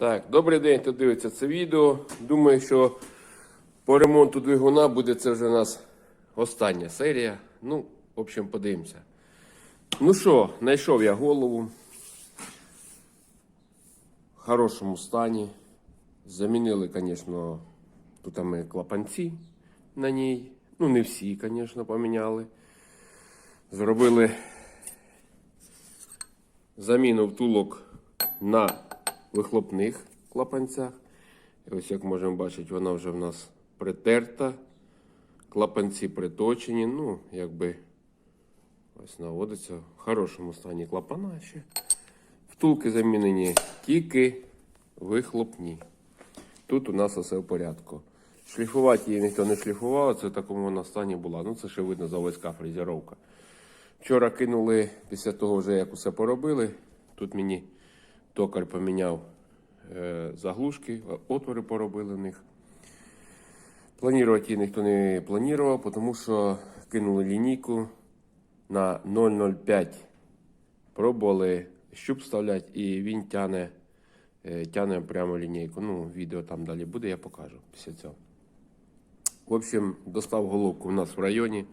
Так, добрий день, хто дивиться це відео. Думаю, що по ремонту двигуна буде це вже у нас остання серія. Ну, в общем, подивимося. Ну що, знайшов я голову. В хорошому стані. Замінили, звісно, тут ми клапанці на ній. Ну, не всі, звісно, поміняли. Зробили заміну втулок на вихлопних клапанцях. І ось як можемо бачити, вона вже в нас притерта. Клапанці приточені. Ну, якби ось наводиться в хорошому стані клапана ще. Втулки замінені тільки вихлопні. Тут у нас все в порядку. Шліфувати її ніхто не шліфував, це в такому вона стані була. Ну, це ще видно заводська фрезеровка. Вчора кинули, після того, вже як усе поробили. Тут мені токар поміняв е, заглушки, отвори поробили в них. Планувати ніхто не планував, тому що кинули лінійку на 0,05. Пробували щуп вставляти, і він тяне, е, тяне прямо лінійку. Ну, відео там далі буде, я покажу після цього. В общем, достав головку у нас в районі,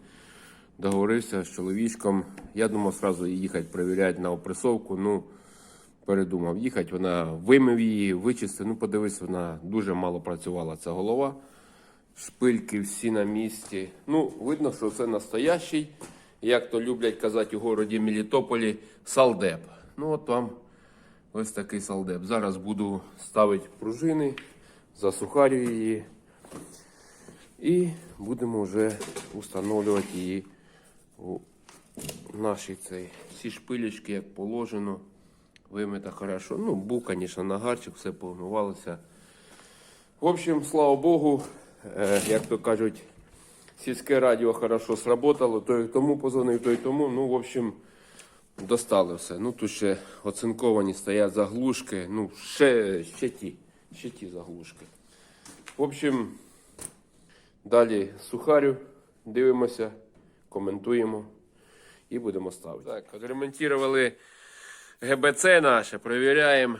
договорився з чоловічком. Я думав одразу їхати перевіряти на опресовку. Ну, передумав їхати. Вона вимив її, вичистив. Ну, подивись, вона дуже мало працювала ця голова. Шпильки всі на місці. Ну, видно, що це настоящий, як то люблять казати у городі Мелітополі, салдеп. Ну, от вам ось такий салдеп. Зараз буду ставити пружини, засухарю її. І будемо вже встановлювати її у нашій цей. Всі шпилечки, як положено, вимита хорошо. Ну, був, звісно, нагарчик, все повмивалося. В общем, слава Богу, е, як то кажуть, сільське радіо хорошо сработало, той тому позвонив, той тому. Ну, в общем, достали все. Ну, тут ще оцинковані стоять заглушки. Ну, ще, ще ті, ще ті заглушки. В общем, далі сухарю, дивимося, коментуємо і будемо ставити. Так, відремонтували ГБЦ наше, перевіряємо.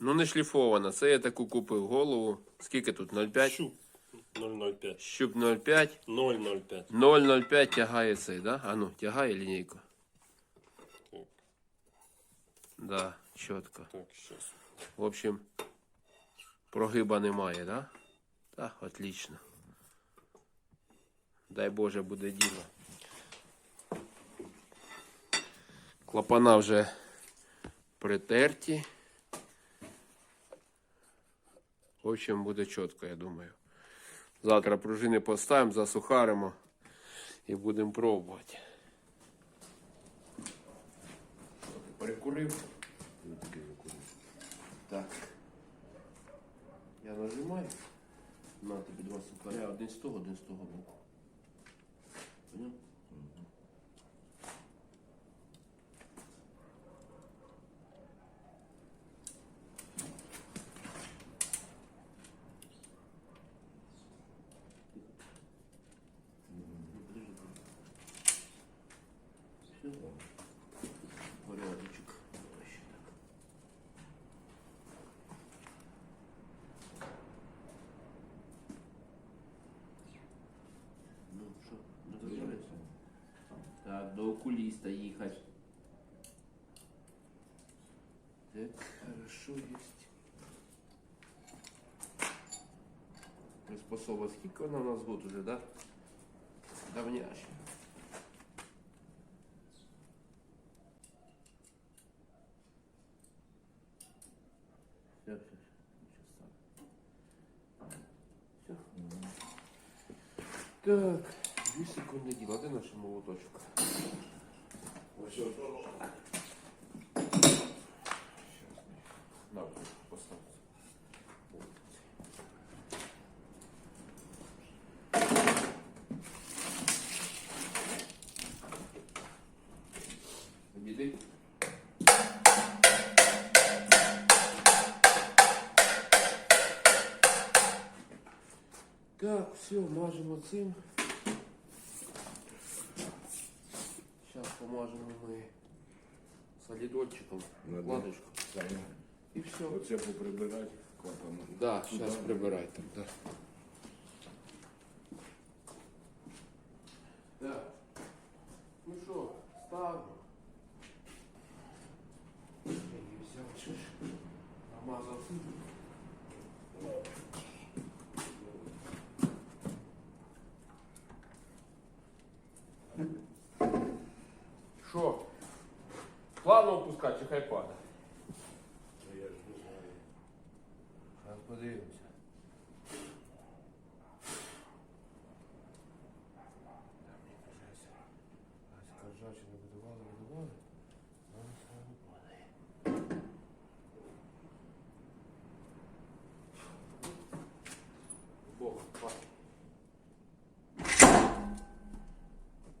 Ну, не шліфована. Це я таку купив голову. Скільки тут? 0,5? Щуп 005. Щуп 0,5. 005. 0,05 тягає цей, да? А ну, тягає лінійку. Так, Да, чітко. так, сейчас. В общем, прогиба немає, да? Так, отлично. Дай Боже буде діло. Клапана вже притерті. В общем, буде чітко, я думаю. Завтра пружини поставимо, засухаримо і будемо пробувати. Перекурив. Так. Я нажимаю. На тобі два сухаря, один з того, один з того боку. Поняв? Так, до окуліста їхати. Так, хорошо есть. Приспособа, скільки вона у нас год уже, да? Давняшня. Все, все, все. Все. Так, дві секунди діла. Де наш молоточок? Ось поставте. Біди. Так, все, мажемо цим. Зараз помажем мы солидольчиком, вкладочку. да. ладочку. И все. Оце поприбирати клапану. Да, сейчас прибирайте. Да.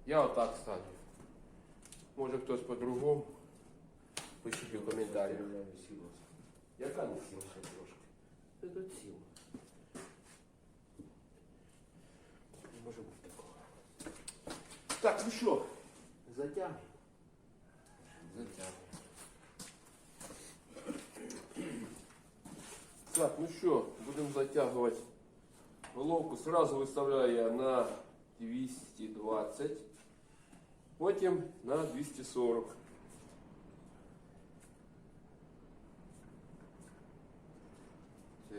Я отак ставлю. Може хтось по-другому. Пишіть у коментарях. Я не сілася. Яка не сіла ще трошки? Це доціла. Не може бути такого. Так, ну що? Затягуємо. Затягуємо. Так, ну що, будемо затягувати головку. Сразу виставляю я на 220, потім на 240. Так.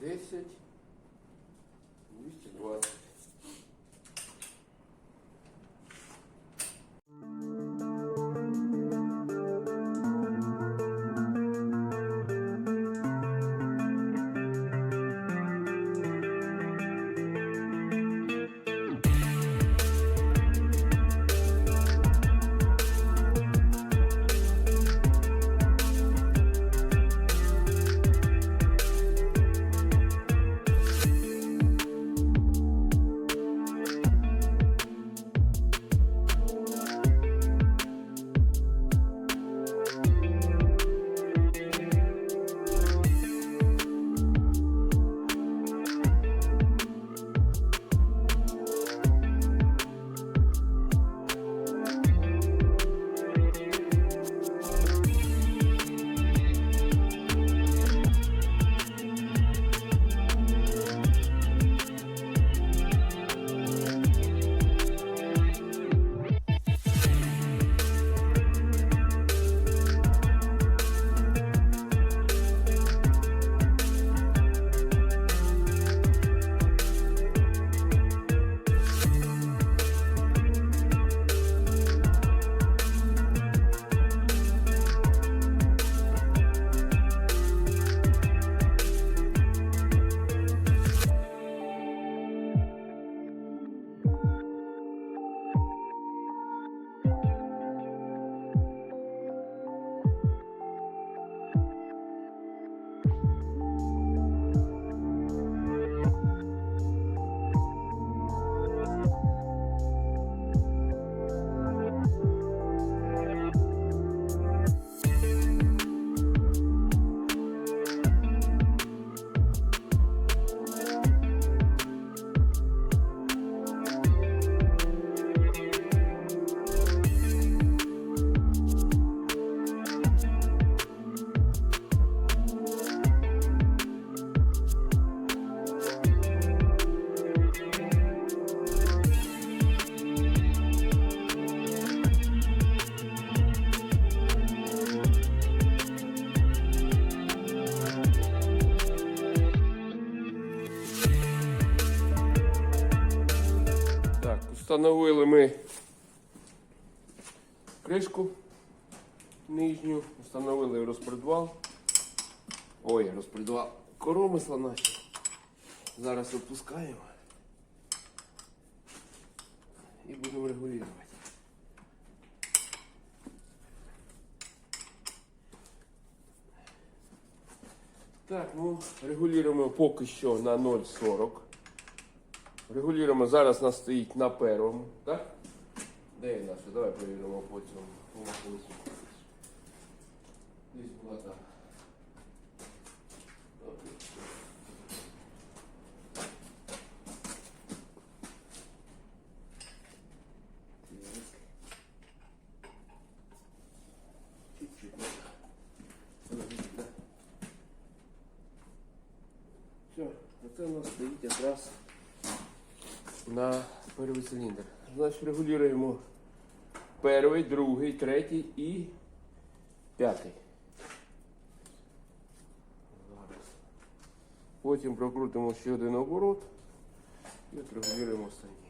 210. 220. Встановили ми кришку нижню, встановили розпредвал. Ой, розпредвал. Коромисла наші. Зараз опускаємо. І будемо регулювати. Так, ну, регулюємо поки що на 0,40. Регулюємо, зараз нас стоїть на першому. так? Де є наша? Давай перевіримо потім цьому. По була так. Все, это у нас стоит якраз на первий циліндр. Значить, регулюємо перший, другий, третій і п'ятий. Потім прокрутимо ще один оборот і отрегулюємо останній.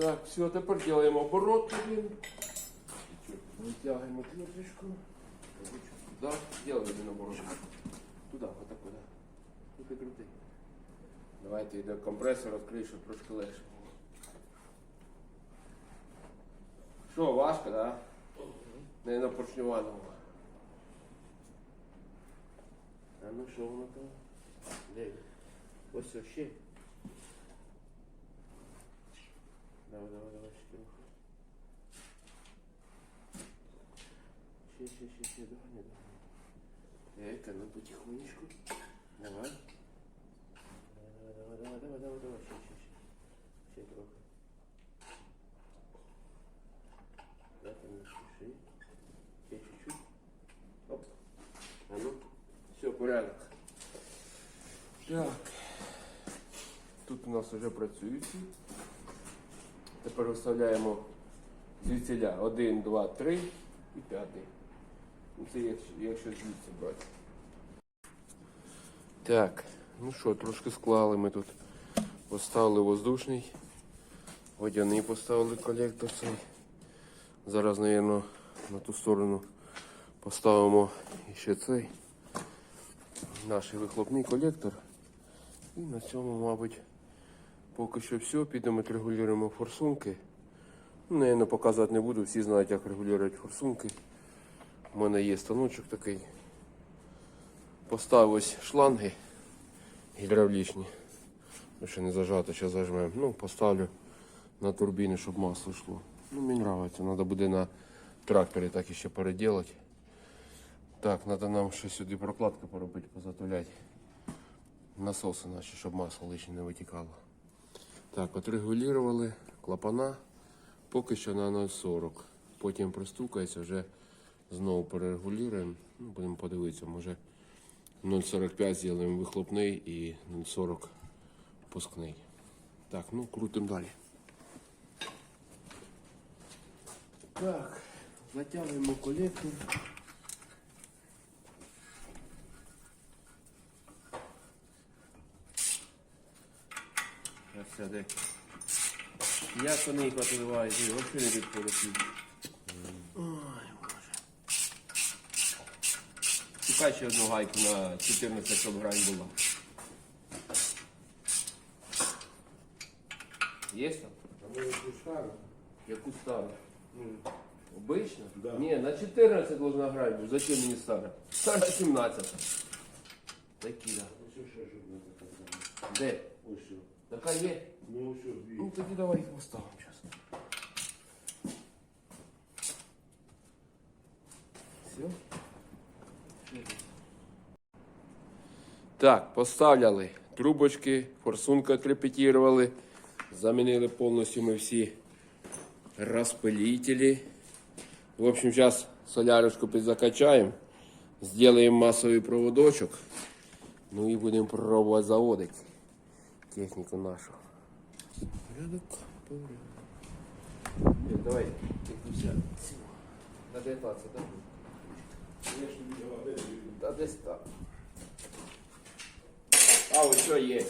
Так, все, тепер делаємо оборот один. Витягуємо кришку. Туда, делаем один оборот. Туда, вот так, куда. Крути, крути. Давайте йде компресор, відкрий, щоб трошки легше було. Що, важко, да? Не на поршнюваному. А ну що воно там? Де? Ось ще. Давай, давай, давай, трохи. Ще, ще, ще, ще, давай, давай. Ека, ну потихонечку. Давай. Давай, давай, давай, давай, давай, давай, ще, ще, ще. Ще трохи. Да, там не спіши. Ще чуть-чуть. Оп. А ну. Все, порядок. Так. Тут у нас вже працюють. Тепер виставляємо звідсіля. Один, два, три і п'ятий. Ну, Це якщо, якщо звідси брати. Так, ну що, трошки склали ми тут. Поставили воздушний. Водяний поставили колектор цей. Зараз, мабуть, на ту сторону поставимо ще цей наш вихлопний колектор. І на цьому, мабуть, поки що все. Підемо регулюємо форсунки. Ну, наверное, показувати не буду, всі знають, як регулювати форсунки. У мене є станочок такий. Поставив ось шланги гідравлічні. Ну, Ще не зажато, зараз зажмемо. Ну, поставлю на турбіни, щоб масло йшло. Ну, мені подобається. Треба буде на тракторі так іще переділати. Так, треба нам ще сюди прокладки поробити, позатуляти. Насоси наші, щоб масло лишнє не витікало. Так, отрегулювали клапана поки що на 0,40. Потім пристукається, вже знову перерегулюємо. Ну, будемо подивитися, може 0,45 зробимо вихлопний і 0,40 пускний. Так, ну крутимо далі. Так, затягуємо колектор. Зараз сяде. Я коней подливаю, ти взагалі не відполотів. Ой, боже. Шукай ще одну гайку на 14, щоб грань була. Є там? А ми яку стару? Яку стару? Ну, Обично? Да. Ні, на 14 должна грати бути. Зачем мені стара? Стара 17. Такі, да. ось ще щоб не така сама. Де? Ось що. Така є? Ну, ось що, дві. Ну тоді давай їх поставимо зараз. Все? Так, поставляли трубочки, форсунка отрепетировали, замінили повністю ми всі розпилителі. В общем, зараз солярочку підзакачаємо, зробимо масовий проводочок, ну і будемо пробувати заводити Техніку нашу. Порядок, порядок. Давай, підключай. На 19, так? Та десь так. А, ось що є.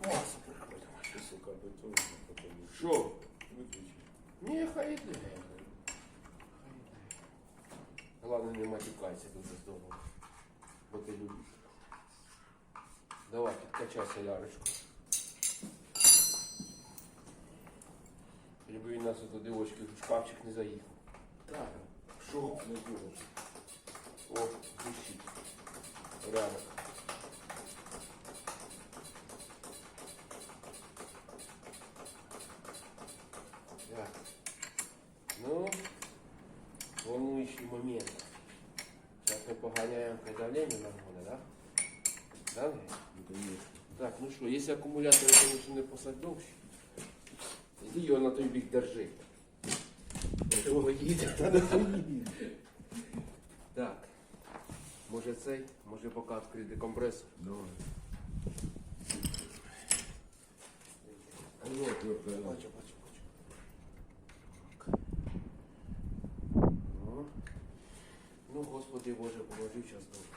О, переходимо. що, сука, бетон, потім. Що? Виключи. Ні, хай йде. Головне, Головне не матюкайся дуже здорово. Бо ти любиш. Давай, підкачай солярочку. Він нас в шкафчик не заїхав. Так, що? Не дуже. О, душить. Порядок. Так. Ну, волнующий момент. Сейчас мы погоняем к давлению нормально, да? Да? Андрей? Ну, конечно. Так, ну що, якщо акумулятор, звісно, не посадовши, тоді його на той бік держи. Чого їде? Та не поїдь. Так. Може цей, може поки відкрити компресор. А вот, вот, Бачу, бачу, бачу. Ну, ну Господи Боже, поможи час добре.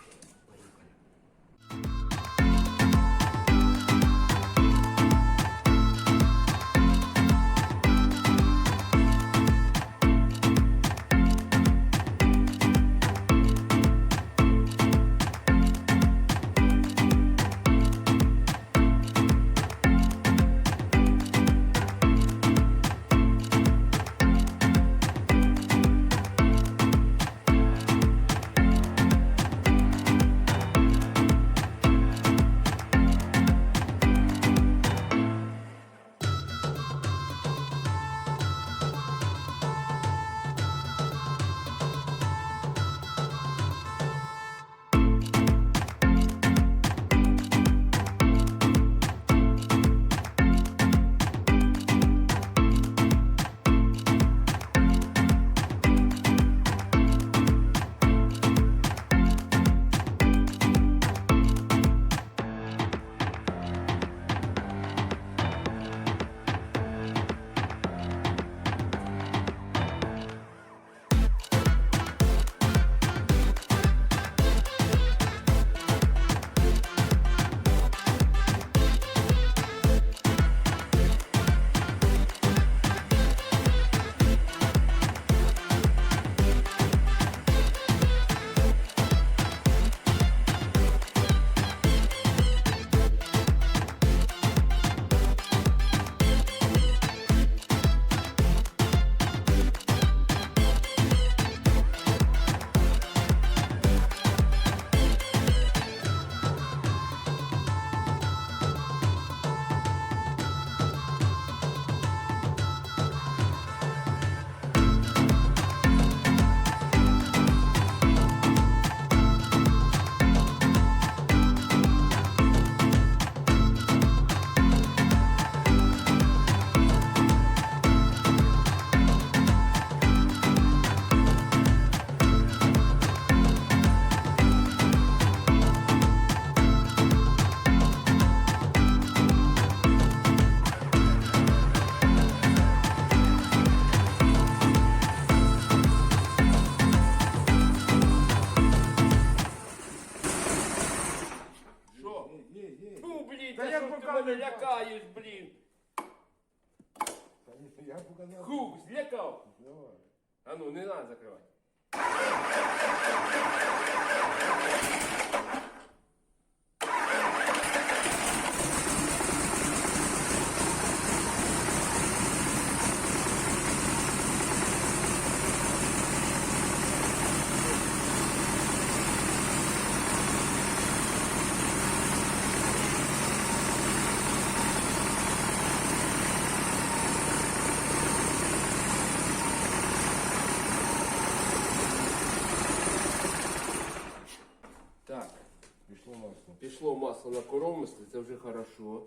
Пішло масло на коромислі, це вже хорошо.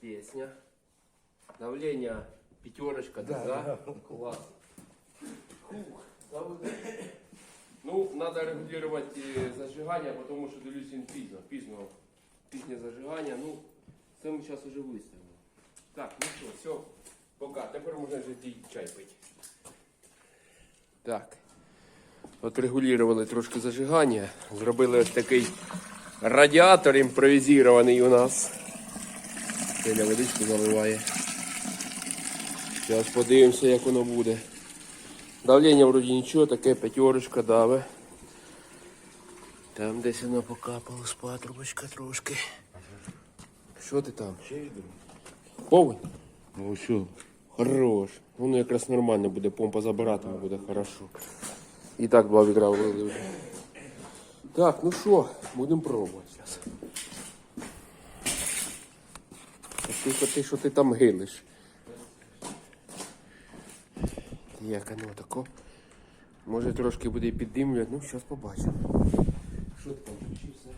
Пісня. Давлення пятерочка, да, Да, да? Класс. Фух. Ну, надо регулировать э, зажигание, потому что дивлюсь він пізно, пізно, пізнє зажигання. Ну, це ми зараз уже виставимо. Так, ну що, все, пока. Тепер можна вже чай пити. Так. От регулювали трошки зажигання. Зробили ось такий радіатор імпровізований у нас. Теля водичку заливає. Зараз подивимося, як воно буде. Давлення вроді нічого, таке п'ятерочка даве. Там десь воно покапало з патрубочка трошки. Що ти там? Повень? Ну що? Хорош. Воно якраз нормально буде, помпа забиратиме буде хорошо. І так два відра влили вже. Так, ну що, будемо пробувати зараз. Тільки ти, що ти там гилиш. Як оно тако. Може трошки буде піддимлювати, ну зараз побачимо. Що там включився?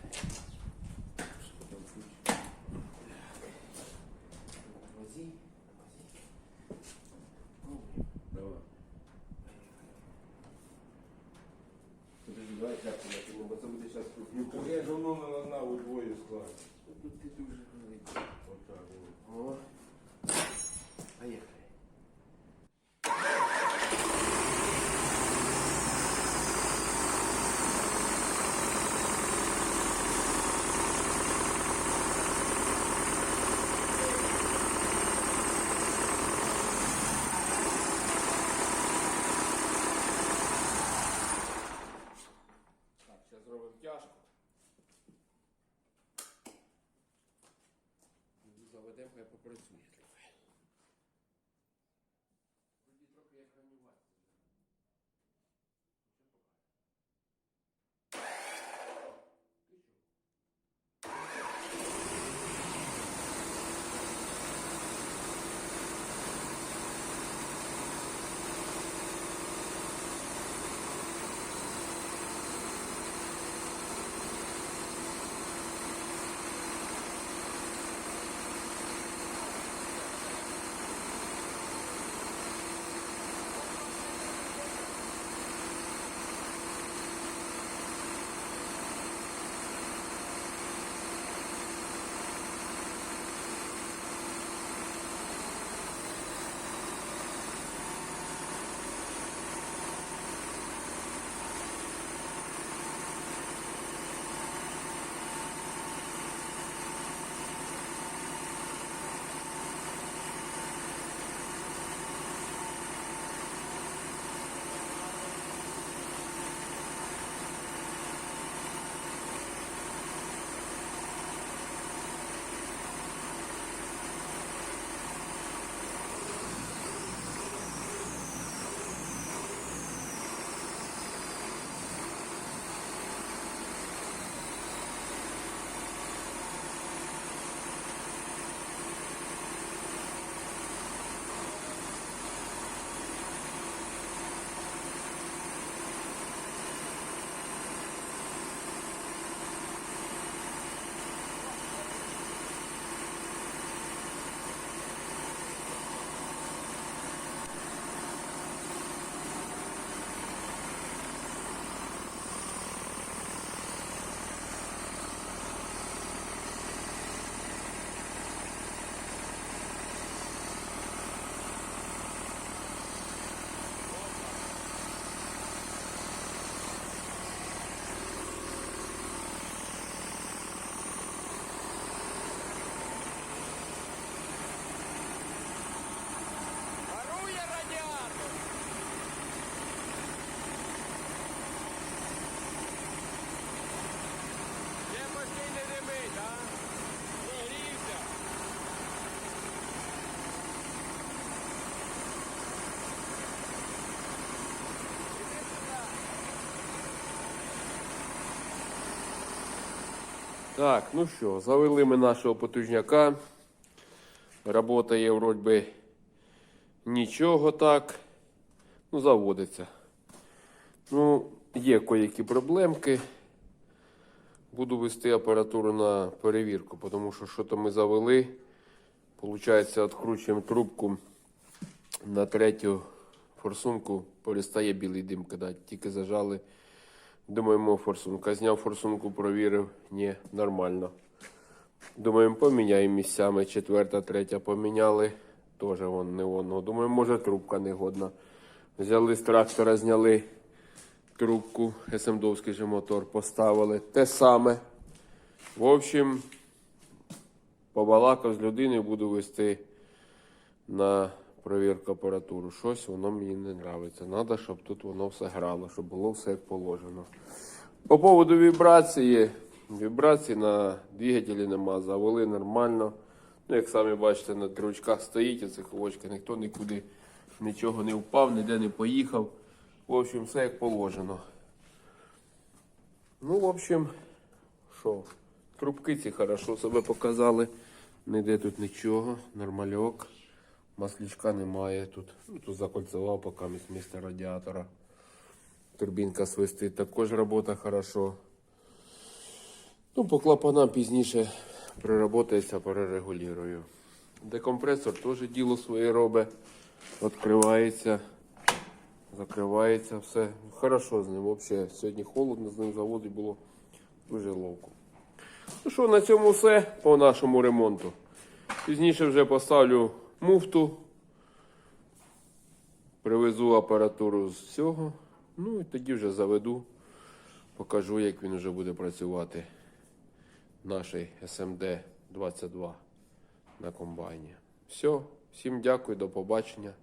Ну так я ж воно на на удвоє склад. Тут ти дуже великий. Отак. О. Поїхали. Так, зараз зробимо тяжко. para o próximo Portuguesa. Так, ну що, завели ми нашого потужняка. Работає вроді нічого так. Ну, заводиться. Ну, є коякі проблемки. Буду вести апаратуру на перевірку, тому що що то ми завели. Получається, відкручуємо трубку на третю форсунку, перестає білий дим кидати. Тільки зажали. Думаємо, форсунка. Зняв форсунку, провірив. Ні, нормально. Думаємо, поміняємо місцями. Четверта, третя поміняли. Теж вон не воно. Думаємо, може трубка негодна. Взяли з трактора, зняли трубку, СМДовський же мотор, поставили. Те саме. В общем, побалакав з людиною, буду вести на Провірка апаратури. Щось воно мені не подобається. Треба, щоб тут воно все грало, щоб було все як положено. По поводу вібрації. Вібрації на двигателі нема, завели нормально. Ну, як самі бачите, на трючках стоїть, оцих очка, ніхто нікуди нічого не впав, ніде не поїхав. В общем, все як положено. Ну, в общем, що, трубки ці хорошо себе показали. Ніде тут нічого, нормальок. Маслічка немає тут. Ну, тут закольцевав поки місце радіатора. Турбінка свистить, також робота хорошо. Ну, по клапанам пізніше приработається, перерегулюю. Декомпресор теж діло своє робить. Відкривається, закривається, все. Хорошо з ним. Взагалі, сьогодні холодно з ним заводі було дуже ловко. Ну що, на цьому все по нашому ремонту. Пізніше вже поставлю муфту, привезу апаратуру з цього. Ну і тоді вже заведу, покажу, як він вже буде працювати. Наш SMD 22 на комбайні. Все, всім дякую, до побачення.